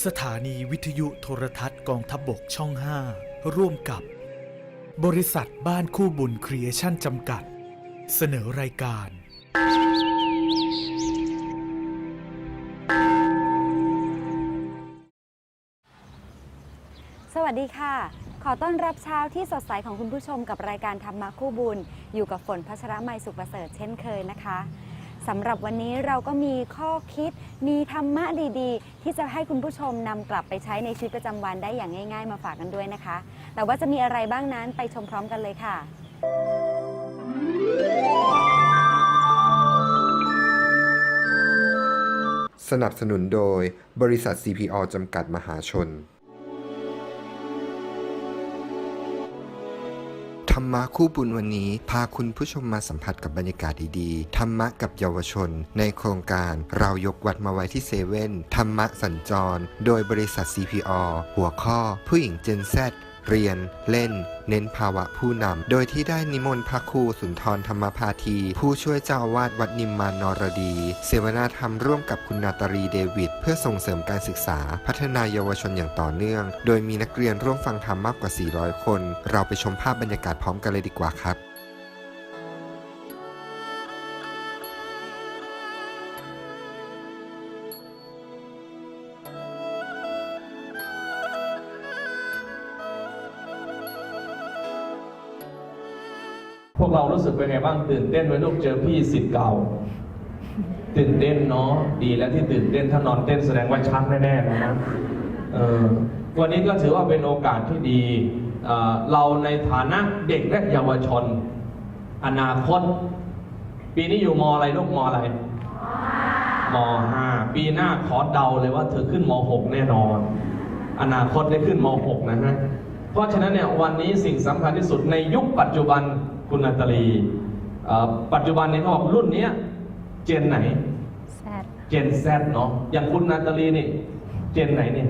สถานีวิทยุโทรทัศน์กองทัพบบกช่อง 5 ร่วมกับ บริษัทบ้านคู่บุญครีเอชั่นจำกัด เสนอรายการ สวัสดีค่ะ ขอต้อนรับเช้าที่สดใสของคุณผู้ชมกับรายการธรรมาคู่บุญ อยู่กับฝนพัชรมัยสุขประเสริฐเช่นเคยนะคะ สำหรับวันนี้เราก็มีข้อคิดมีธรรมะดีๆ ที่จะให้คุณผู้ชมนำกลับไปใช้ในชีวิตประจำวันได้อย่างง่าย ๆ มาฝากกันด้วยนะคะ แต่ว่าจะมีอะไรบ้างนั้นไปชมพร้อมกันเลยค่ะ สนับสนุนโดยบริษัท CPO จำกัดมหาชน ธรรมะคู่บุญวันนี้ พาคุณผู้ชมมาสัมผัสกับบรรยากาศดีๆ ธรรมะกับเยาวชน ในโครงการเรายกวัดมาไว้ที่เซเว่นธรรมะสัญจร โดยบริษัท CPO หัวข้อ ผู้หญิงเจน Z เรียน เล่น เน้นภาวะผู้นำ โดยที่ได้นิมนต์พระครูสุนทรธรรมภาที ผู้ช่วยเจ้าอาวาสวัดนิมมานนรดี เสวนาธรรมร่วมกับคุณนาตรีเดวิด เพื่อส่งเสริมการศึกษา พัฒนาเยาวชนอย่างต่อเนื่อง โดยมีนักเรียนร่วมฟังธรรมมากกว่า 400 คน เราไปชมภาพบรรยากาศพร้อมกันเลยดีกว่าครับ วกเรารู้สึกเป็นไงบ้างตื่นเต้นไหมลูกเจอพี่สิทธิ์เก่า ตื่นเต้นเนาะดีแล้วที่ตื่นเต้นถ้านอนเต้นแสดงว่าชักแน่ๆนะนะเออวันนี้ก็ถือว่าเป็นโอกาสที่ดีเเราในฐานะเด็กและเยาวชน อนาคต ปีนี้อยู่มอะไรลูกมอะไรมห้าปีหน้าขอเดาเลยว่าเธอขึ้นมหกแน่นอน อนาคตได้ขึ้นมหกนะฮะเพราะฉะนั้นเนี่ยวันนี้สิ่งสำคัญที่สุดในยุคปัจจุบัน คุณนาตาลีเอ่อปัจจุบันนี้เขาบอกรุ่นเนี้ยเจนไหนแซดเจนแซดเนาะอย่างคุณนาตาลีนี่ เจนไหนเนี่ย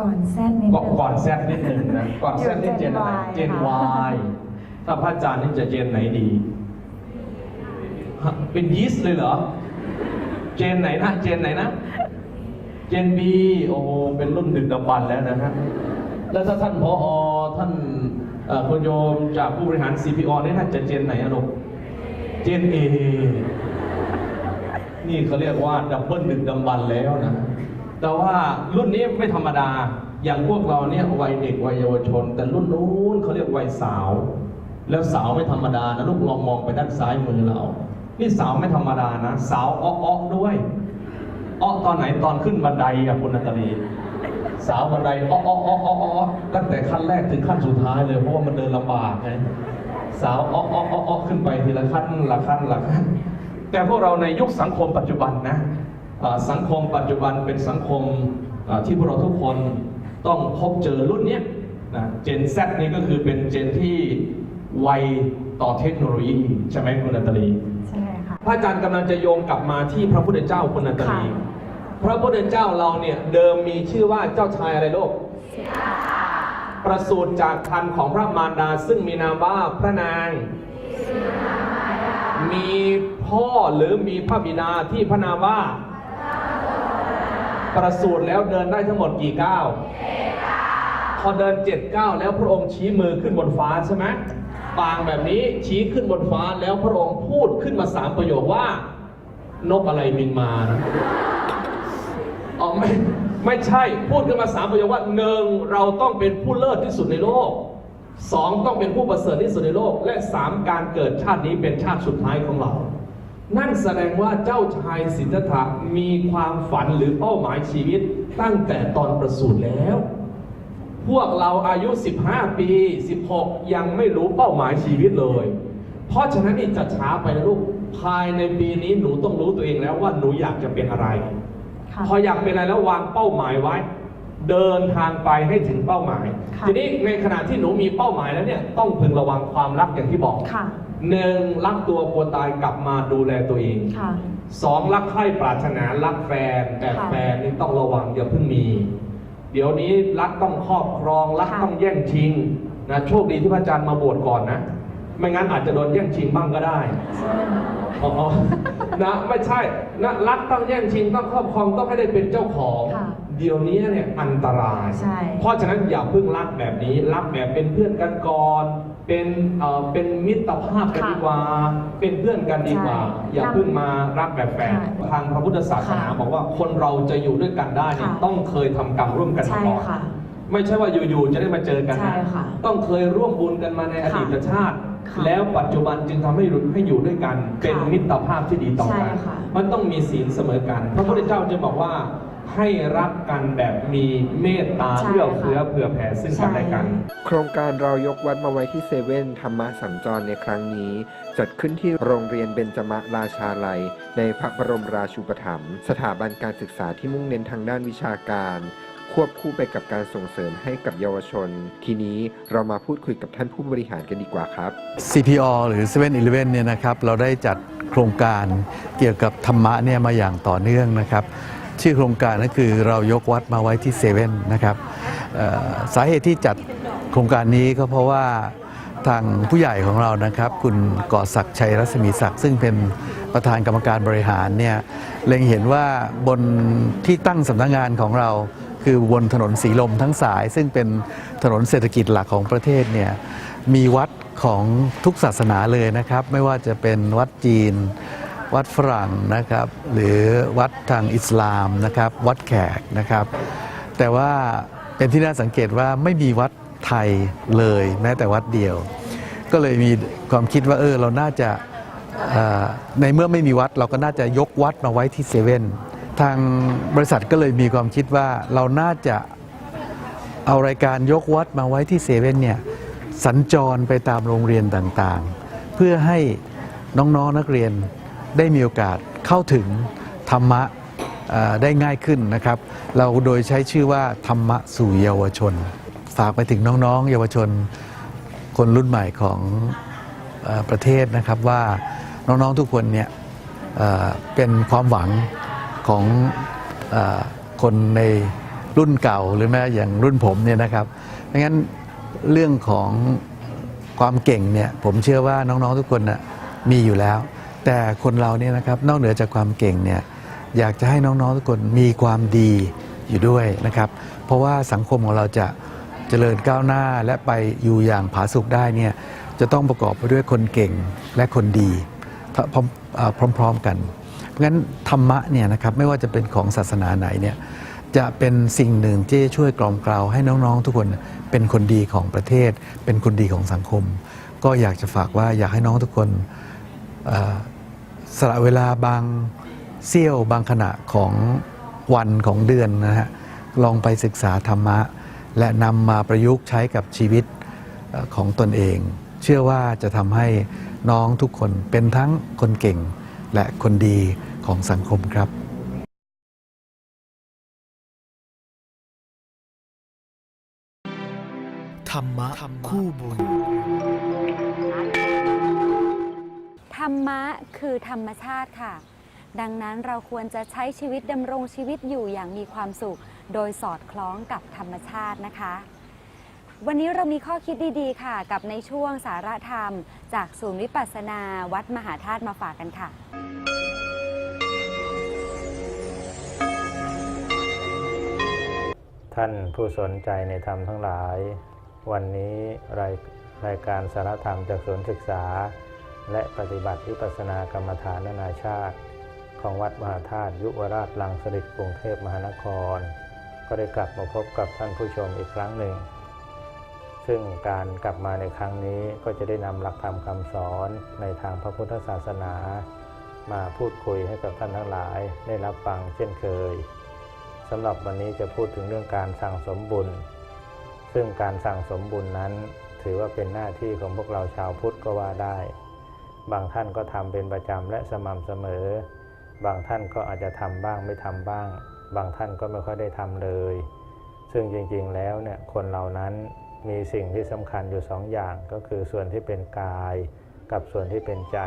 ก่อนแซดนิดก่อนนึงก่อนแซดนิดหนึ่งนะก่อนแซดนี่เจนอะไรอยู่เจเจนนว Y ถ้าพระอาจารย์นี่จะเจนไหนดีฮะเป็นยีสต์เลยเหรอ เจนไหนนะเจนไหนนะเจนบีโอ้โหเป็นรุ่นดึกดำบรรพ์แล้วนะฮะแล้วถ้าท่านพอท่านเอ่อ คุณโยมจากผู้บริหาร CPO นี่ท่านจะเจนไหนอะลูกเจนเอนี่เขาเรียกว่าดับเบิลดึกดำบรรพ์แล้วนะ แต่ว่ารุ่นนี้ไม่ธรรมดา อย่างพวกเราเนี่ยวัยเด็กวัยเยาวชน แต่รุ่นนู้นเขาเรียกวัยสาว แล้วสาวไม่ธรรมดานะลูกลองมองไปด้านซ้ายมือเรา นี่สาวไม่ธรรมดานะ สาวอ้อๆด้วยอ้อตอนไหนตอนขึ้นบันไดอะคุณนาตาลี สาวบันไดอ้ออ้ออ้ออ้ออ้อตั้งแต่ขั้นแรกถึงขั้นสุดท้ายเลย เพราะว่ามันเดินลำบากไงสาวอ้ออ้ออ้ออ้อขึ้นไปทีละขั้นละขั้นละขั้นแต่พวกเราในยุคสังคมปัจจุบันนะอ่าสังคมปัจจุบันเป็นสังคมอ่าที่พวกเราทุกคนต้องพบเจอรุ่นเนี้ยนะเจน Z นี่ก็คือเป็นเจนที่ไวต่อเทคโนโลยี ใช่ไหมคุณนาตาลี ใช่ค่ะ พระอาจารย์กำลังจะโยงกลับมาที่พระพุทธเจ้าคุณนันตลีค่ะ พระพุทธเจ้าเราเนี่ยเดิมมีชื่อว่าเจ้าชายอะไรโลก ประสูติจากคันของพระมารดาซึ่งมีนามว่าพระนาง มีพ่อหรือมีพระบิดาที่พระนามว่า ประสูติแล้วเดินได้ทั้งหมดกี่ก้าวพอเดินเจ็ดก้าวแล้วพระองค์ชี้มือขึ้นบนฟ้าใช่ไหมปางแบบนี้ชี้ขึ้นบนฟ้าแล้วพระองค์พูดขึ้นมาสามประโยคว่า นกอะไรบินมานะ ไม่ไม่ใช่พูดขึ้นมาสามประโยคว่าหนึ่งเราต้องเป็นผู้เลิศที่สุดในโลกสองต้องเป็นผู้ประเสริฐที่สุดในโลก และสามการเกิดชาตินี้เป็นชาติสุดท้ายของเรา นั่นแสดงว่าเจ้าชายสิทธัตถะมีความฝันหรือเป้าหมายชีวิต ตั้งแต่ตอนประสูติแล้ว พวกเราอายุ 15 ปี 16 ยังไม่รู้เป้าหมายชีวิตเลย เพราะฉะนั้นนี่จะช้าไปนะลูกภายในปีนี้หนูต้องรู้ตัวเองแล้วว่าหนูอยากจะเป็นอะไร พออยากเป็นอะไรแล้ววางเป้าหมายไว้ เดินทางไปให้ถึงเป้าหมายค่ะทีนี้ในขณะที่หนูมีเป้าหมายแล้วเนี่ยต้องพึงระวังความรักอย่างที่บอกค่ะหนึ่งรักตัวกลัวตายกลับมาดูแลตัวเองค่ะสองรักใคร่ปรารถนารักแฟนแต่ค่ะแฟนนี่ต้องระวังอย่าเพิ่งมี เดี๋ยวนี้รักต้องครอบครองรักค่ะต้องแย่งชิงนะโชคดีที่พระอาจารย์มาบวชก่อนนะ ไม่งั้นอาจจะโดนแย่งชิงบ้างก็ได้ใช่อ๋อนะไม่ใช่นะรักต้องแย่งชิงต้องครอบครองต้องให้ได้เป็นเจ้าของ ค่ะเดี๋ยวนี้เนี่ยอันตราย ใช่ เพราะฉะนั้นอย่าเพิ่งรักแบบนี้ รักแบบเป็นเพื่อนกันก่อนเป็นเอ่อเป็นมิตรภาพกันค่ะดีกว่า เป็นเพื่อนกันดีกว่า ใช่อย่าเพิ่งมารักแบบแฟนค่ะทางพระพุทธศาสนาค่ะบอกว่าคนเราจะอยู่ด้วยกันได้เนี่ยค่ะ ต้องเคยทำกรรมร่วมกันมาใช่ก่อน ค่ะ ไม่ใช่ว่าอยู่ๆจะได้มาเจอกัน ใช่นะค่ะ ต้องเคยร่วมบุญกันมาในอดีตชาติ ค่ะแล้วปัจจุบันจึงทำให้รู้ให้อยู่ด้วยกัน เป็นมิตรภาพที่ดีต่อกัน ใช่ค่ะ มันต้องมีศีลเสมอกัน พระพุทธเจ้าจึงบอกว่าให้รักกันแบบมีเมตตาใช่เอื้อค่ะเฟื้อเผื่อแผ่ซึ่งกันและกัน โครงการเรายกวัดมาไว้ที่เซเว่นธรรมะสัญจรในครั้งนี้ จัดขึ้นที่โรงเรียนเบญจมะราชาลัย ในพระบรมราชูปถัมภ์สถาบันการศึกษาที่มุ่งเน้นทางด้านวิชาการ ควบคู่ไปกับการส่งเสริมให้กับเยาวชน ทีนี้เรามาพูดคุยกับท่านผู้บริหารกันดีกว่าครับ CPO หรือ7 e เ e ่ e เนี่ยนะครับเราได้จัดโครงการเกี่ยวกับธรรมะเนี่ยมาอย่างต่อเนื่องนะครับชื่อโครงการก็คือเรายกวัดมาไว้ที่เซเว่นนะครับสาเหตุที่จัดโครงการนี้ก็เพราะว่าทางผู้ใหญ่ของเรานะครับ คุณก่อศักดิ์ชัยรัศมีศักดิ์ซึ่งเป็นประธานกรรมการบริหารเนี่ยเล็งเห็นว่าบนที่ตั้งสำนักงานของเรา คือบนถนนสีลมทั้งสาย ซึ่งเป็นถนนเศรษฐกิจหลักของประเทศเนี่ยมีวัดของทุกศาสนาเลยนะครับ ไม่ว่าจะเป็นวัดจีน วัดฝรั่งนะครับหรือวัดทางอิสลามนะครับวัดแขกนะครับ แต่ว่าเป็นที่น่าสังเกตว่าไม่มีวัดไทยเลยแม้แต่วัดเดียว ก็เลยมีความคิดว่าเออเราน่าจะในเมื่อไม่มีวัดเราก็น่าจะยกวัดมาไว้ที่เซเว่น ทางบริษัทก็เลยมีความคิดว่าเราน่าจะเอารายการยกวัดมาไว้ที่เซเว่นเนี่ยสัญจรไปตามโรงเรียนต่างๆ เพื่อให้น้องๆนักเรียนได้มีโอกาสเข้าถึงธรรมะได้ง่ายขึ้นนะครับ เราโดยใช้ชื่อว่าธรรมะสู่เยาวชน ฝากไปถึงน้องๆ เยาวชนคนรุ่นใหม่ของอประเทศนะครับว่าน้องๆทุกคนเนี่ยเป็นความหวัง ของอคนในรุ่นเก่าหรือแม้อย่างรุ่นผมเนี่ยนะครับดังนั้นเรื่องของความเก่งเนี่ยผมเชื่อว่าน้องๆทุกคนนะมีอยู่แล้ว แต่คนเราเนี่ยนะครับนอกเหนือจากความเก่งเนี่ยอยากจะให้น้องๆทุกคนมีความดีอยู่ด้วยนะครับ เพราะว่าสังคมของเราจะเจริญก้าวหน้าและไปอยู่อย่างผาสุกได้เนี่ยจะต้องประกอบไปด้วยคนเก่งและคนดีพร้อมๆกัน เพราะฉะนั้นธรรมะเนี่ยนะครับไม่ว่าจะเป็นของศาสนาไหนเนี่ยจะเป็นสิ่งหนึ่งที่ช่วยกล่อมกล่าวให้น้องๆ ทุกคนเป็นคนดีของประเทศ เป็นคนดีของสังคม ก็อยากจะฝากว่าอยากให้น้องทุกคนสละเวลาบางเสี้ยวบางขณะของวันของเดือนนะฮะลองไปศึกษาธรรมะ และนำมาประยุกต์ใช้กับชีวิตของตนเอง เชื่อว่าจะทำให้น้องทุกคนเป็นทั้งคนเก่ง และคนดีของสังคมครับธรรมะคู่บุญธรรมะคือธรรมชาติค่ะ ดังนั้นเราควรจะใช้ชีวิตดำรงชีวิตอยู่อย่างมีความสุข โดยสอดคล้องกับธรรมชาตินะคะ วันนี้เรามีข้อคิดดีๆ ค่ะ กับในช่วงสาระธรรม จากศูนย์วิปัสสนาวัดมหาธาตุมาฝากกันค่ะ ท่านผู้สนใจในธรรมทั้งหลาย วันนี้รายรายการสารธรรมจากสนศึกษา และปฏิบัติวิปัสสนากรรมฐานนานาชาติ ของวัดมหาธาตุยุวราชลังสฤษกรุงเทพมหานคร ก็ได้กลับมาพบกับท่านผู้ชมอีกครั้งหนึ่ง ซึ่งการกลับมาในครั้งนี้ก็จะได้นำหลักธรรมคำสอนในทางพระพุทธศาสนา มาพูดคุยให้กับท่านทั้งหลายได้รับฟังเช่นเคย สำหรับวันนี้จะพูดถึงเรื่องการสั่งสมบุญ ซึ่งการสั่งสมบุญนั้น ถือว่าเป็นหน้าที่ของพวกเราชาวพุทธก็ว่าได้ บางท่านก็ทำเป็นประจำและสม่ำเสมอ บางท่านก็อาจจะทำบ้างไม่ทำบ้าง บางท่านก็ไม่ค่อยได้ทำเลย ซึ่งจริงๆแล้วเนี่ยคนเหล่านั้นมีสิ่งที่สำคัญอยู่สองอย่างก็คือส่วนที่เป็นกาย กับส่วนที่เป็นใจ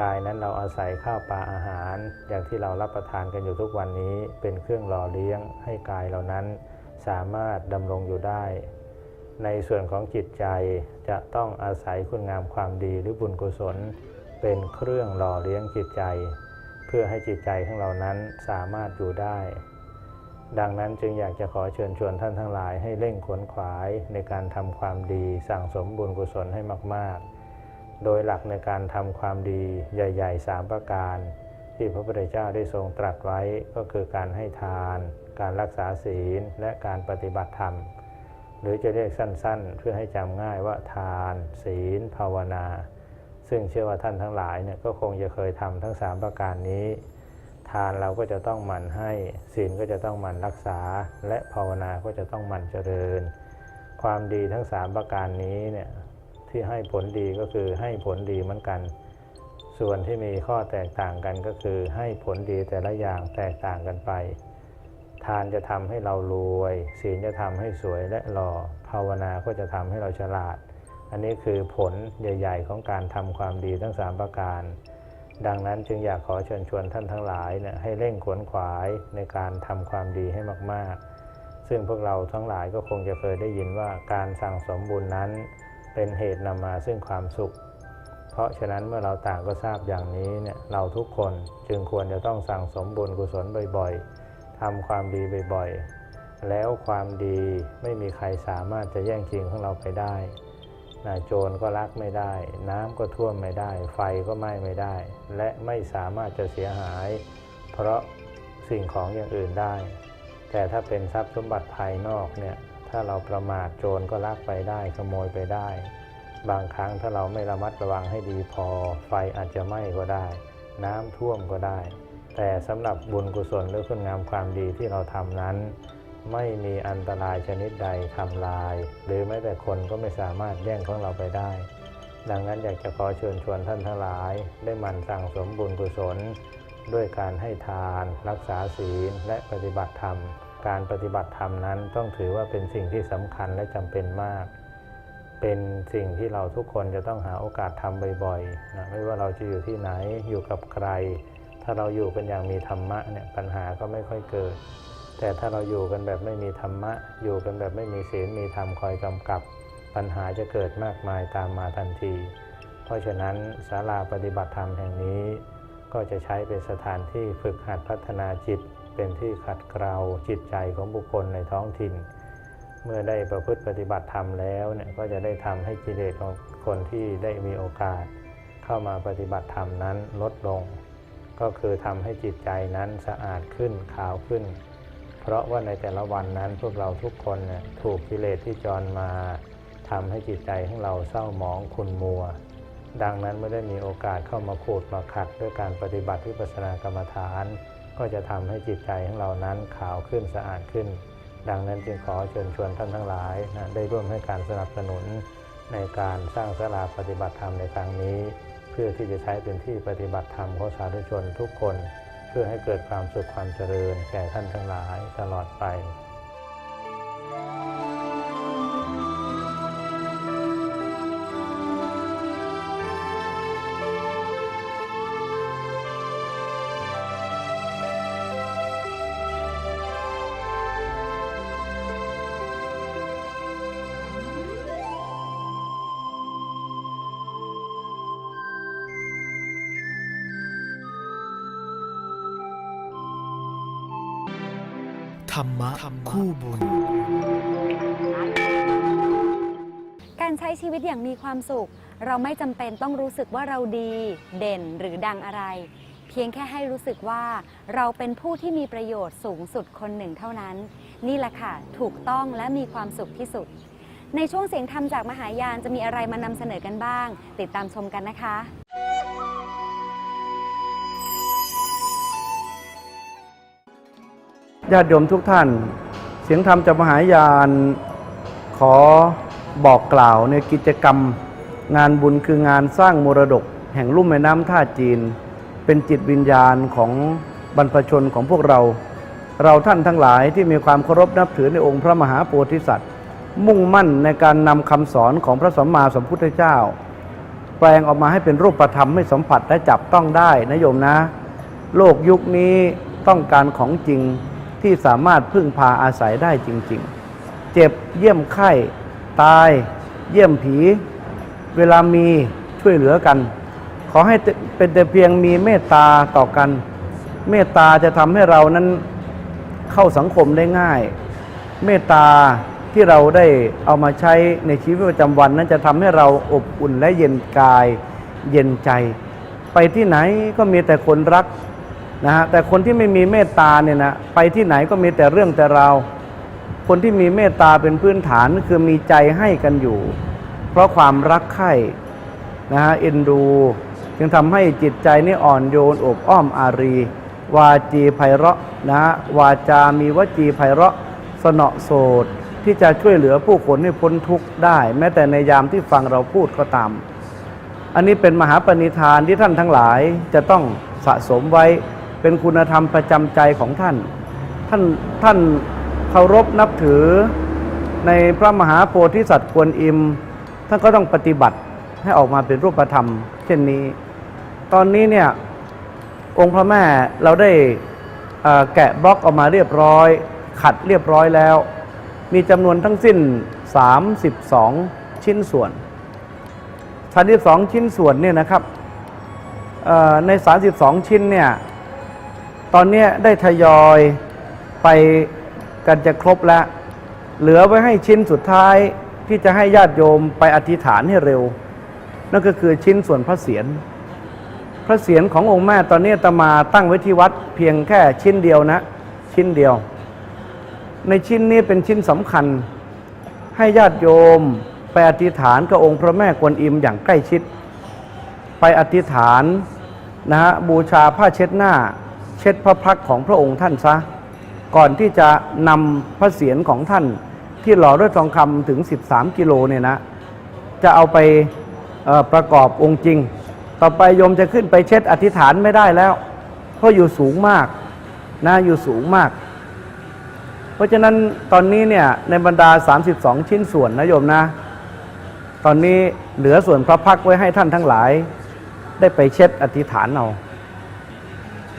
กายนั้นเราอาศัยข้าวปลาอาหาร อย่างที่เรารับประทานกันอยู่ทุกวันนี้เป็นเครื่องหล่อเลี้ยงให้กายเหล่านั้นสามารถดำรงอยู่ได้ ในส่วนของจิตใจจะต้องอาศัยคุณงามความดีหรือบุญกุศล เป็นเครื่องหล่อเลี้ยงจิตใจ เพื่อให้จิตใจของเรานั้นสามารถอยู่ได้ ดังนั้นจึงอยากจะขอเชิญชวนท่านทั้งหลายให้เร่งขวนขวายในการทำความดีสั่งสมบุญกุศลให้มาก ๆ โดยหลักในการทำความดีใหญ่ๆสามประการ ที่พระพุทธเจ้าได้ทรงตรัสไว้ก็คือการให้ทาน การรักษาศีล และการปฏิบัติธรรม หรือจะเรียกสั้นๆ เพื่อให้จำง่ายว่าทาน ศีล ภาวนา ซึ่งเชื่อว่าท่านทั้งหลายเนี่ยก็คงจะเคยทำทั้ง 3 ประการนี้ ทานเราก็จะต้องหมั่นให้ ศีลก็จะต้องหมั่นรักษา และภาวนาก็จะต้องหมั่นเจริญ ความดีทั้ง 3 ประการนี้เนี่ย ที่ให้ผลดีก็คือให้ผลดีเหมือนกัน ส่วนที่มีข้อแตกต่างกันก็คือให้ผลดีแต่ละอย่างแตกต่างกันไป ทานจะทำให้เรารวย ศีลจะทำให้สวยและหล่อภาวนาก็จะทำให้เราฉลาด อันนี้คือผลใหญ่ ๆ ของการทำความดีทั้ง 3 ประการ ดังนั้นจึงอยากขอเชิญชวนท่านทั้งหลายเนี่ยให้เร่งขวนขวายในการทำความดีให้มากๆซึ่งพวกเราทั้งหลายก็คงจะเคยได้ยินว่าการสั่งสมบุญนั้น เป็นเหตุนำมาซึ่งความสุข เพราะฉะนั้นเมื่อเราต่างก็ทราบอย่างนี้เนี่ยเราทุกคนจึงควรจะต้องสั่งสมบุญกุศลบ่อยๆทำความดีบ่อยๆ แล้วความดีไม่มีใครสามารถจะแย่งชิงของเราไปได้นะโจรก็ลักไม่ได้ น้ำก็ท่วมไม่ได้ ไฟก็ไหม้ไม่ได้ และไม่สามารถจะเสียหาย เพราะสิ่งของอย่างอื่นได้ แต่ถ้าเป็นทรัพย์สมบัติภายนอกเนี่ย ถ้าเราประมาทโจรก็ลักไปได้ขโมยไปได้ บางครั้งถ้าเราไม่ระมัดระวังให้ดีพอ ไฟอาจจะไหม้ก็ได้ น้ำท่วมก็ได้ แต่สำหรับบุญกุศลหรือคุณงามความดีที่เราทำนั้น ไม่มีอันตรายชนิดใดทำลาย หรือแม้แต่คนก็ไม่สามารถแย่งของเราไปได้ ดังนั้นอยากจะขอเชิญชวนท่านทั้งหลาย ได้หมั่นสั่งสมบุญกุศลด้วยการให้ทาน รักษาศีลและปฏิบัติธรรม การปฏิบัติธรรมนั้นต้องถือว่าเป็นสิ่งที่สำคัญและจำเป็นมาก เป็นสิ่งที่เราทุกคนจะต้องหาโอกาสทำบ่อยๆนะไม่ว่าเราจะอยู่ที่ไหนอยู่กับใคร ถ้าเราอยู่กันอย่างมีธรรมะเนี่ยปัญหาก็ไม่ค่อยเกิด แต่ถ้าเราอยู่กันแบบไม่มีธรรมะ อยู่กันแบบไม่มีศีลมีธรรมคอยกำกับ ปัญหาจะเกิดมากมายตามมาทันที เพราะฉะนั้นศาลาปฏิบัติธรรมแห่งนี้ ก็จะใช้เป็นสถานที่ฝึกหัดพัฒนาจิต เป็นที่ขัดเกลาจิตใจของบุคคลในท้องถิ่น เมื่อได้ประพฤติปฏิบัติธรรมแล้วเนี่ยก็จะได้ทำให้กิเลสของคนที่ได้มีโอกาส เข้ามาปฏิบัติธรรมนั้นลดลง ก็คือทำให้จิตใจนั้นสะอาดขึ้นขาวขึ้น เพราะว่าในแต่ละวันนั้นพวกเราทุกคนเนี่ยถูกกิเลสที่จรมาทำให้จิตใจของเราเศร้าหมองขุ่นมัว ดังนั้นเมื่อได้มีโอกาสเข้ามาขูดมาขัดด้วยการปฏิบัติวิปัสสนากรรมฐาน ก็จะทำให้จิตใจของเรานั้นขาวขึ้นสะอาดขึ้น ดังนั้นจึงขอเชิญชวนท่านทั้งหลายนะได้ร่วมให้การสนับสนุนในการสร้างสลาปฏิบัติธรรมในครั้งนี้ เพื่อที่จะใช้เป็นที่ปฏิบัติธรรมของสาธุชนทุกคน เพื่อให้เกิดความสุขความเจริญแก่ท่านทั้งหลายตลอดไป ธรรมะคู่บุญ การใช้ชีวิตอย่างมีความสุข เราไม่จำเป็นต้องรู้สึกว่าเราดี เด่นหรือดังอะไร เพียงแค่ให้รู้สึกว่า เราเป็นผู้ที่มีประโยชน์สูงสุดคนหนึ่งเท่านั้น นี่แหละค่ะ ถูกต้องและมีความสุขที่สุด ในช่วงเสียงธรรมจากมหายานจะมีอะไรมานำเสนอกันบ้าง ติดตามชมกันนะคะ ญาติโยมทุกท่าน เสียงธรรมจากมหายานขอบอกกล่าวในกิจกรรม งานบุญคืองานสร้างมรดก แห่งลุ่มแม่น้ำท่าจีน เป็นจิตวิญญาณของบรรพชนของพวกเรา เราท่านทั้งหลายที่มีความเคารพนับถือในองค์พระมหาโพธิสัตว์ มุ่งมั่นในการนำคำสอนของพระสัมมาสัมพุทธเจ้า แปลงออกมาให้เป็นรูปธรรมให้สัมผัสและจับต้องได้นะโยมนะ โลกยุคนี้ต้องการของจริง ที่สามารถพึ่งพาอาศัยได้จริง ๆ เจ็บเยี่ยมไข้ตาย เยี่ยมผี เวลามีช่วยเหลือกัน ขอให้เป็นแต่เพียงมีเมตตาต่อกัน เมตตาจะทำให้เรานั้นเข้าสังคมได้ง่าย เมตตาที่เราได้เอามาใช้ในชีวิตประจำวันนั้นจะทำให้เราอบอุ่นและเย็นกายเย็นใจ ไปที่ไหนก็มีแต่คนรัก นะฮะแต่คนที่ไม่มีเมตตาเนี่ยนะไปที่ไหนก็มีแต่เรื่องแต่ราวคนที่มีเมตตาเป็นพื้นฐานคือมีใจให้กันอยู่ เพราะความรักใคร่นะฮะเอ็นดู จึงทำให้จิตใจนี่อ่อนโยนอบอ้อมอารี วาจีไพเราะนะฮะวาจามีวจีไพเราะสนอโสดที่จะช่วยเหลือผู้คนให้พ้นทุกข์ได้ แม้แต่ในยามที่ฟังเราพูดก็ตาม อันนี้เป็นมหาปณิธานที่ท่านทั้งหลายจะต้องสะสมไว้ เป็นคุณธรรมประจำใจของท่าน ท่านท่านเคารพนับถือในพระมหาโพธิสัตว์กวนอิม ท่านก็ต้องปฏิบัติให้ออกมาเป็นรูปธรรม เช่นนี้ ตอนนี้เนี่ยองค์พระแม่เราได้แกะบล็อกออกมาเรียบร้อย ขัดเรียบร้อยแล้ว มีจำนวนทั้งสิ้น 32 ชิ้นส่วน32ชิ้นส่วนเนี่ยนะครับใน 32 ชิ้นเนี่ย ตอนนี้ได้ทยอยไปกันจะครบแล้ว เหลือไว้ให้ชิ้นสุดท้ายที่จะให้ญาติโยมไปอธิษฐานให้เร็ว นั่นก็คือชิ้นส่วนพระเศียรพระเศียรขององค์แม่ตอนนี้ตมาตั้งไว้ที่วัดเพียงแค่ชิ้นเดียวนะ ชิ้นเดียว ในชิ้นนี้เป็นชิ้นสำคัญ ให้ญาติโยมไปอธิษฐานกับองค์พระแม่กวนอิมอย่างใกล้ชิด ไปอธิษฐานนะฮะบูชาผ้าเช็ดหน้า เช็ดพระพักของพระองค์ท่านซะ ก่อนที่จะนำพระเศียรของท่านที่หล่อด้วยทองคำถึง 13 กิโลเนี่ยนะ จะเอาไปประกอบองค์จริง ต่อไปโยมจะขึ้นไปเช็ดอธิษฐานไม่ได้แล้ว เพราะอยู่สูงมากนะอยู่สูงมาก เพราะฉะนั้นตอนนี้เนี่ยในบรรดา 32 ชิ้นส่วนนะโยมนะ ตอนนี้เหลือส่วนพระพักไว้ให้ท่านทั้งหลาย ได้ไปเช็ดอธิษฐานเอา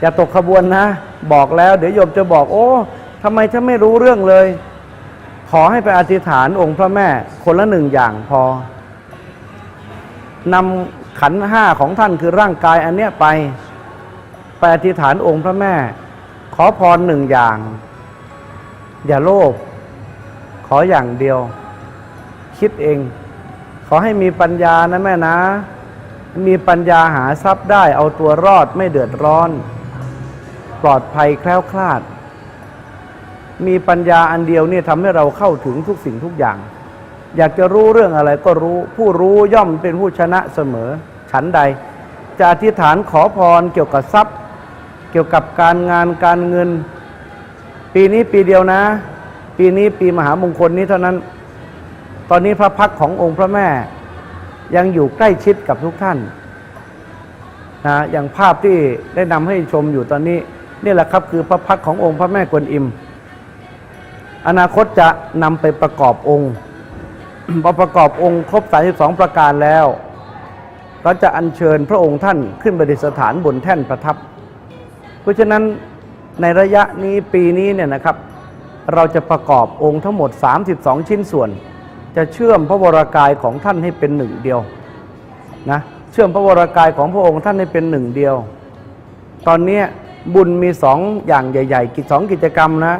อย่าตกขบวนนะ บอกแล้ว เดี๋ยวโยมจะบอก โอ้ทำไมฉันไม่รู้เรื่องเลย ขอให้ไปอธิษฐานองค์พระแม่ คนละหนึ่งอย่างพอนำขันห้าของท่านคือร่างกายอันเนี้ยไป ไปอธิษฐานองค์พระแม่ ขอพรหนึ่งอย่าง อย่าโลภขออย่างเดียว คิดเอง ขอให้มีปัญญานะแม่นะ มีปัญญาหาทรัพย์ได้เอาตัวรอดไม่เดือดร้อน ลอดภัยแคล้วคลาด มีปัญญาอันเดียวเนี่ยทำให้เราเข้าถึงทุกสิ่งทุกอย่าง อยากจะรู้เรื่องอะไรก็รู้ ผู้รู้ย่อมเป็นผู้ชนะเสมอ ฉันใด จะอธิษฐานขอพรเกี่ยวกับทรัพย์ เกี่ยวกับการงานการเงิน ปีนี้ปีเดียวนะ ปีนี้ปีมหามงคลนี้เท่านั้น ตอนนี้พระพักขององค์พระแม่ ยังอยู่ใกล้ชิดกับทุกท่านนะอย่างภาพที่ได้นำให้ชมอยู่ตอนนี้ นี่แหละครับคือพระพักขององค์พระแม่กวนอิม อนาคตจะนำไปประกอบองค์พอประกอบองค์ครบ 32 ประการแล้ว ก็จะอัญเชิญพระองค์ท่านขึ้นประดิษฐานบนแท่นประทับ เพราะฉะนั้นในระยะนี้ปีนี้เนี่ยนะครับ เราจะประกอบองค์ทั้งหมด 32 ชิ้นส่วน จะเชื่อมพระวรากายของท่านให้เป็นหนึ่งเดียวนะเชื่อมพระวรากายของพระองค์ท่านให้เป็นหนึ่งเดียว ตอนนี้ บุญมีสองอย่างใหญ่ ๆ กิจสองกิจกรรมนะ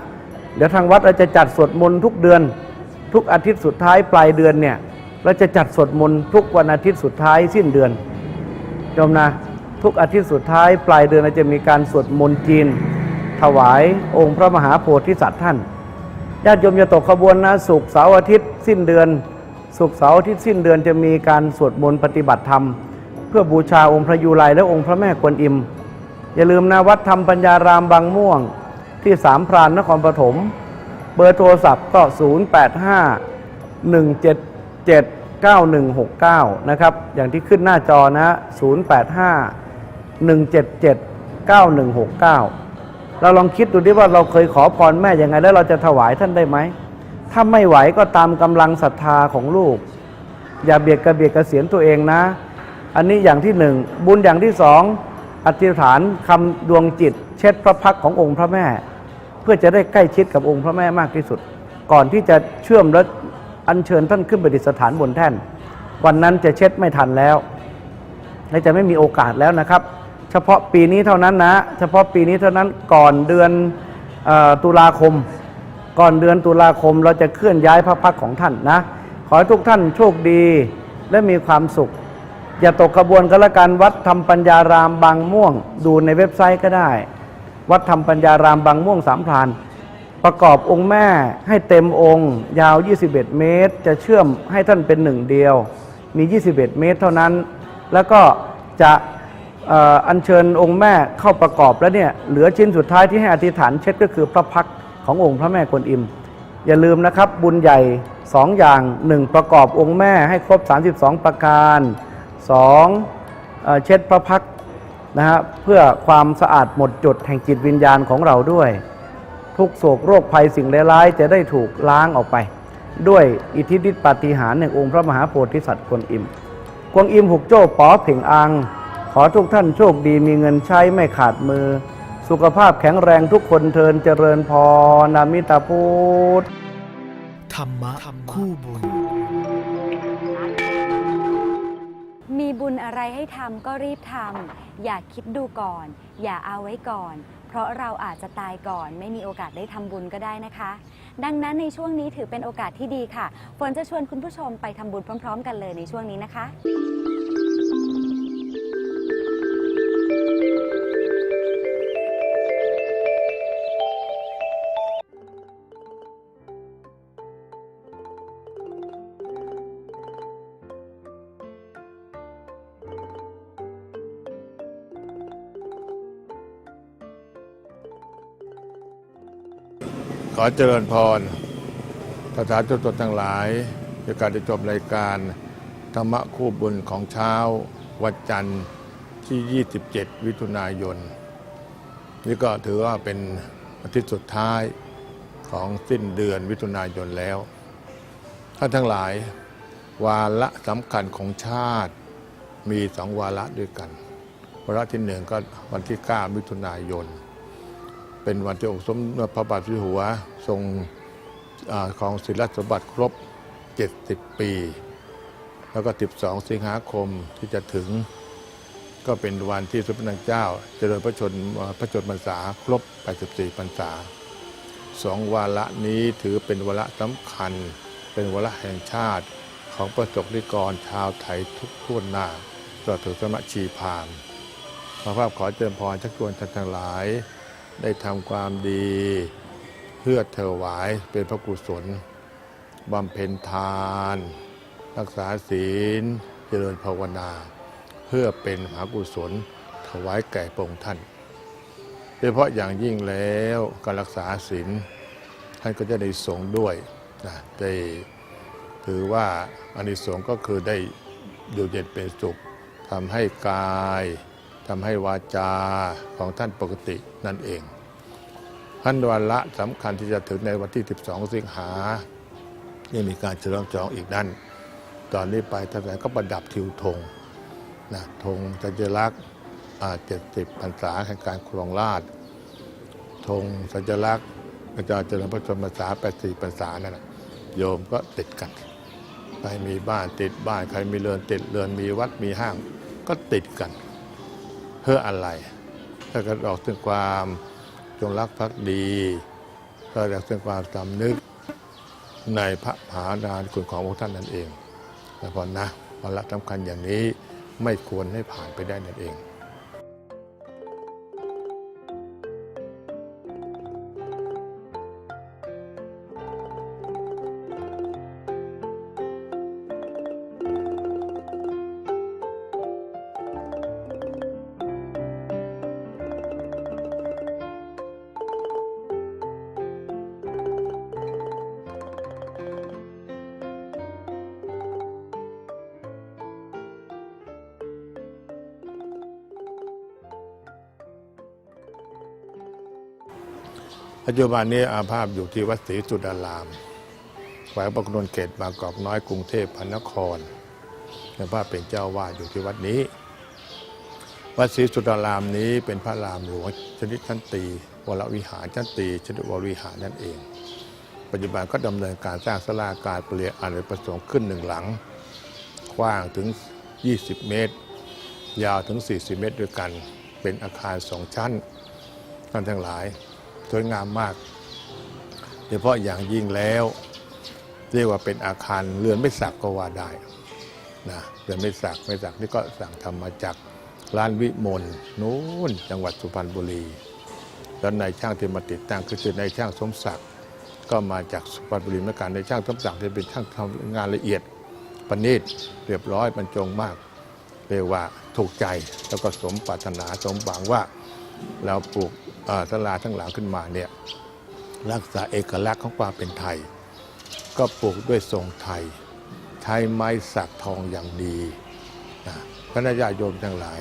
เดี๋ยวทางวัดเราจะจัดสวดมนต์ทุกเดือน ทุกอาทิตย์สุดท้ายปลายเดือนเนี่ยเราจะจัดสวดมนต์ทุกวันอาทิตย์สุดท้ายสิ้นเดือนโยมนะทุกอาทิตย์สุดท้ายปลายเดือนเราจะมีการสวดมนต์จีน ถวายองค์พระมหาโพธิสัตว์ท่านญาติโยมจะตกขบวนนะศุกเสาร์อาทิตย์สิ้นเดือนศุกเสาร์อาทิตย์สิ้นเดือนจะมีการสวดมนต์ปฏิบัติธรรม เพื่อบูชาองค์พระยูไลและองค์พระแม่กวนอิม อย่าลืมนะวัดธรรมปัญญารามบางม่วงที่สามพรานนครปฐม เบอร์โทรศัพท์ก็ 085 177 9169 นะครับ อย่างที่ขึ้นหน้าจอนะ 085 177 9169 เราลองคิดดูดิว่าเราเคยขอพรแม่ยังไง แล้วเราจะถวายท่านได้ไหม ถ้าไม่ไหวก็ตามกำลังศรัทธาของลูก อย่าเบียดกระเบียดกระเสียนตัวเองนะ อันนี้อย่างที่หนึ่งบุญอย่างที่สอง อธิษฐานคำดวงจิต เช็ดพระพักขององค์พระแม่ เพื่อจะได้ใกล้ชิดกับองค์พระแม่มากที่สุด ก่อนที่จะเชื่อมและอัญเชิญท่านขึ้นประดิษฐานบนแท่น วันนั้นจะเช็ดไม่ทันแล้วและจะไม่มีโอกาสแล้วนะครับ เฉพาะปีนี้เท่านั้นนะ เฉพาะปีนี้เท่านั้นก่อนเดือนอตุลาคม ก่อนเดือนตุลาคมเราจะเคลื่อนย้ายพระพักของท่านนะ ขอให้ทุกท่านโชคดีและมีความสุข อย่าตกขบวนกันละกันวัดธรรมปัญญารามบางม่วง ดูในเว็บไซต์ก็ได้ วัดธรรมปัญญารามบางม่วงสามพรานประกอบองค์แม่ให้เต็มองค์ ยาว 21 เมตร จะเชื่อมให้ท่านเป็นหนึ่งเดียว มี 21 เมตรเท่านั้น แล้วก็จะอัญเชิญองค์แม่เข้าประกอบแล้วเนี่ยเหลือชิ้นสุดท้ายที่ให้อธิษฐานเช็ดก็คือพระพักขององค์พระแม่กวนอิม อย่าลืมนะครับบุญใหญ่สองอย่างหนึ่งประกอบองค์แม่ให้ครบ 32 ประการ สองเอเช็ดพระพักนะฮะเพื่อความสะอาดหมดจดแห่งจิตวิญญาณของเราด้วย ทุกโศกโรคภัยสิ่งร้ายๆจะได้ถูกล้างออกไป ด้วยอิทธิฤทธิปาฏิหาริย์องค์พระมหาโพธิสัตว์กวนอิมกวงอิมหุกโจ้ป๋อเพ่งอัง ขอทุกท่านโชคดีมีเงินใช้ไม่ขาดมือ สุขภาพแข็งแรงทุกคนเทินเจริญพรนามิตาพุทธธรรมะคู่บุญ มีบุญอะไรให้ทำก็รีบทำอย่าคิดดูก่อน อย่าเอาไว้ก่อน เพราะเราอาจจะตายก่อน ไม่มีโอกาสได้ทำบุญก็ได้นะคะ ดังนั้นในช่วงนี้ถือเป็นโอกาสที่ดีค่ะฝนจะชวนคุณผู้ชมไปทำบุญพร้อม ๆ กันเลยในช่วงนี้นะคะ เจริญพรภาษาจุตทั้งหลายในการจะจบรายการธรรมะคู่บุญของเช้าวันจันทร์ที่ 27 วิถุนายน นี่ก็ถือว่าเป็นอาทิตย์สุดท้ายของสิ้นเดือนวิถุนายนแล้ว ท่านทั้งหลายวาระสำคัญของชาติมีสองวาระด้วยกัน วาระที่หนึ่งก็วันที่ 9 มิถุนายน เป็นวันที่องค์สมเด็จพระบาทสมเด็จหัวทรงอของศิลสมบัติครบ 70 ปี แล้วก็ 12 สิงหาคมที่จะถึง ก็เป็นวันที่สมเด็จพระเจ้า เจริญพระชนพระชนมพรรษาครบ 84 พรรษาสองวาระนี้ถือเป็นวาระสำคัญ เป็นวาระแห่งชาติของประสบนิกรชาวไทยทุกทั่วหน้าตลอดถึงสมชีพาหมณ์พระภาพขอเจริญพรชักชวนท่านทั้งหลาย ได้ทำความดี เพื่อเถวายเป็นพระกุศลบำเพ็ญทาน รักษาศีล เจริญภาวนา เพื่อเป็นมหากุศลถวายแก่พระองค์ท่านโดยเฉพาะอย่างยิ่งแล้วการรักษาศีลท่านก็จะได้สงด้วยนะได้ถือว่าอานิสงส์ก็คือได้อยู่เย็นเป็นสุขทำให้กาย ทำให้วาจาของท่านปกตินั่นเองพันวันละสำคัญที่จะถึงในวันที่ 12 สิงหายังมีการเฉลิมฉลองอีกนั่น ตอนนี้ไปท่านก็ประดับทิวธงนะธงสัญลักษณ์เจ็ดสิบพรรษาแห่งการครองราชธงสัญลักษณ์พระเจ้าเจริญพระชนมพรรษา84พรรษานั่นนะโยมก็ติดกัน ใครมีบ้านติดบ้าน ใครมีเรือนติดเรือนมีวัดมีห้างก็ติดกัน พื่ออะไรถ้าก็ออกถึงความจงรักภักดีก็ออกถึงความสำนึกในพระมหาดานคุณของพระท่านนั่นเองแต่พอนะวาระสำคัญอย่างนี้ไม่ควรให้ผ่านไปได้นั่นเอง จจุบันนี้อาภาพอยู่ที่วัดศรีสุดารามแขวงประนนเขตบางกอกน้อยกรุงเทพพระนครอาภาพเป็นเจ้าวาดอยู่ที่วัดนี้ วัดศรีสุดารามนี้เป็นพระรามหลวงชนิดชั้นตีวรวิหารชั้นตีชนิดวรวิหารนั่นเอง ปัจจุบันก็ดำเนินการสร้างศาลาการเปลี่ยนอันเป็นประสงค์ขึ้นหนึ่งหลังกว้างถึง 20 เมตร ยาวถึง 40 เมตรด้วยกัน เป็นอาคารสองชั้นท่านทั้งหลาย สวยงามมากโดยเฉพาะอย่างยิ่งแล้ว เรียกว่าเป็นอาคารเรือนไม่สักก็ว่าได้นะเรือนไม่สักไม่สักนี่ก็สั่งทำมาจากร้านวิมลนู้นจังหวัดสุพรรณบุรี แล้วนายช่างที่มาติดตั้งคือนายช่างสมศักดิ์ก็มาจากสุพรรณบุรีเหมือนกันนายช่างสมศักดิ์ที่เป็นช่างทำงานละเอียดประณีตเรียบร้อยบรรจงมากเรียกว่าถูกใจแล้วก็สมปรารถนาสมหวังว่าเราปลูก ศาลาทั้งหลังขึ้นมาเนี่ยรักษาเอกลักษณ์ของความเป็นไทย ก็ปลูกด้วยทรงไทย ใช้ไม้สักทองอย่างดีนะคณะญาติโยมทั้งหลาย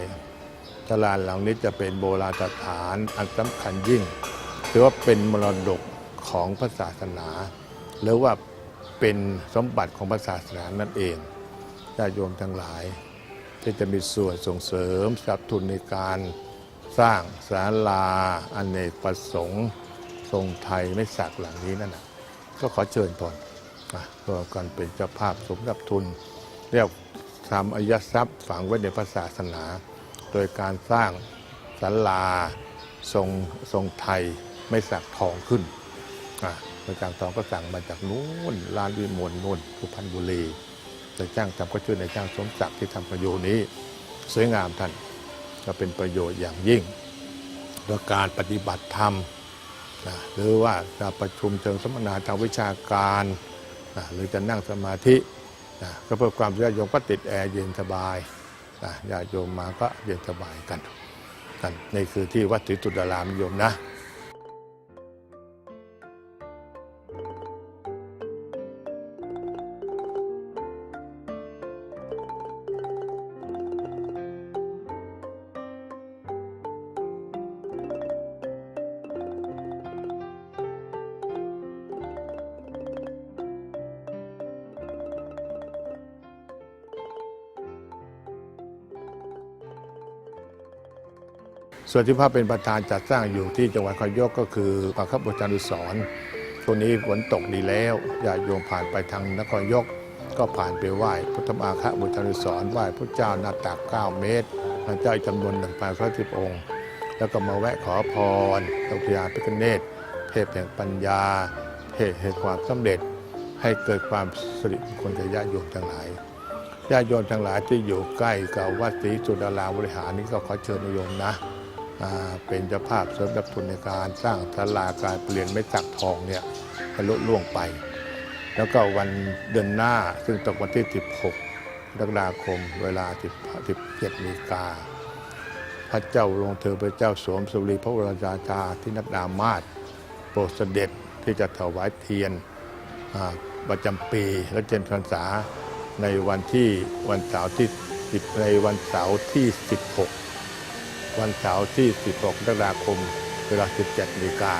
ศาลาหลังนี้จะเป็นโบราณสถานอันสำคัญยิ่งถือว่าเป็นมรดกของพระศาสนา หรือว่าเป็นสมบัติของพระศาสนานั่นเองญาติโยมทั้งหลาย ที่จะมีส่วนส่งเสริมสนับสนุนในการ สร้างศาลาอเนกประสงค์ทรงไทยไม่สักหลังนี้นั่นนะก็ขอเชิญตนนะร่วมกันเป็นเจ้าภาพสมทบทุน เรียกทำอายทรัพย์ฝังไว้ในพระศาสนา โดยการสร้างศาลาทรงทรงไทยไม่สักทองขึ้นอะโดยการทองก็สั่งมาจากนู้นลานวิมลนู่นสุพรรณบุรีนายจ้างทำก็ชื่อนายจ้างสมศักดิ์ที่ทำประโยชน์นี้ สวยงามท่าน จะเป็นประโยชน์อย่างยิ่งแล้วการปฏิบัติธรรมนะหรือว่าจะประชุมเชิงสัมมนาทางวิชาการนะหรือจะนั่งสมาธินะก็เพื่อความญาติโยมก็ติดแอร์เย็นสบายนะญาติโยมมาก็เย็นสบายกันนั่นนี่คือที่วัดศรีตุดารามโยมนะ ส่วนที่พระเป็นประธานจัดสร้างอยู่ที่จังหวัดขอยกก็คือพระคับบุญจารุสรณ์ช่วงนี้ฝนตกดีแล้วญาติโยมผ่านไปทางนครยก ก็ผ่านไปไหว้พุทธมาคะบุญจารุสรณ์ไหว้พระเจ้าหน้าตัก 9 เมตรพระเจ้าจำนวนหนึ่งพันพระสิบองค์ แล้วก็มาแวะขอพรตกยาพิคเนตเทพแห่งปัญญาเทพแห่งความสำเร็จให้เกิดความสิริมงคลแก่ญาติโยมทั้งหลายญาติโยมทั้งหลายที่อยู่ใกล้กับวัดศรีจุดารามบริหารนี้ก็ขอเชิญโยมนะ เป็นเจ้าภาพเสริมดับทุนในการสร้างศาลาการเปลี่ยนไม้สักทองเนี่ยให้ลดล่วงไป แล้วก็วันเดือนหน้าซึ่งตกวันที่ 16กรกฎาคม เวลา 17นาฬิกาพระเจ้าลงเธอพระเจ้าสวมสุรีพระวรราชาที่นัดดามาศโปรดเสด็จที่จะถวายเทียนประจำปีและเจนพรรษาในวันที่วันเสาร์ที่ 10 ในวันเสาร์ที่ 16 วันเสาร์ที่ 16กรกฎาคม เวลา 17นาฬิกา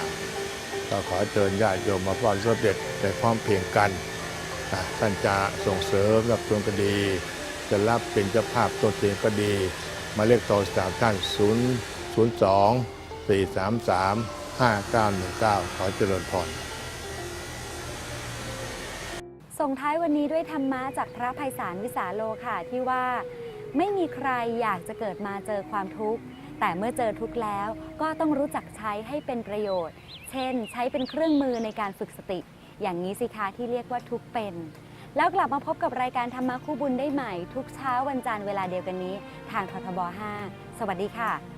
ก็ขอเชิญญาติโยมมาฟ้อนเด็จในพร้อมเพียงกัน ท่านจะส่งเสริมรับชมก็ดี จะรับเป็นเจ้าภาพตัวเองก็ดี มาเลขโทรศัพท์ท่าน 0 0 2 4 3 3 5 9 1 9 ขอเจริญพรส่งท้ายวันนี้ด้วยธรรมะจากพระภัยสารวิสาโลค่ะที่ว่า ไม่มีใครอยากจะเกิดมาเจอความทุกข์ แต่เมื่อเจอทุกข์แล้วก็ต้องรู้จักใช้ให้เป็นประโยชน์ เช่น ใช้เป็นเครื่องมือในการฝึกสติ อย่างนี้สิคะที่เรียกว่าทุกเป็น แล้วกลับมาพบกับรายการธรรมะคู่บุญได้ใหม่ ทุกเช้าวันจันทร์เวลาเดียวกันนี้ ทางททบ 5 สวัสดีค่ะ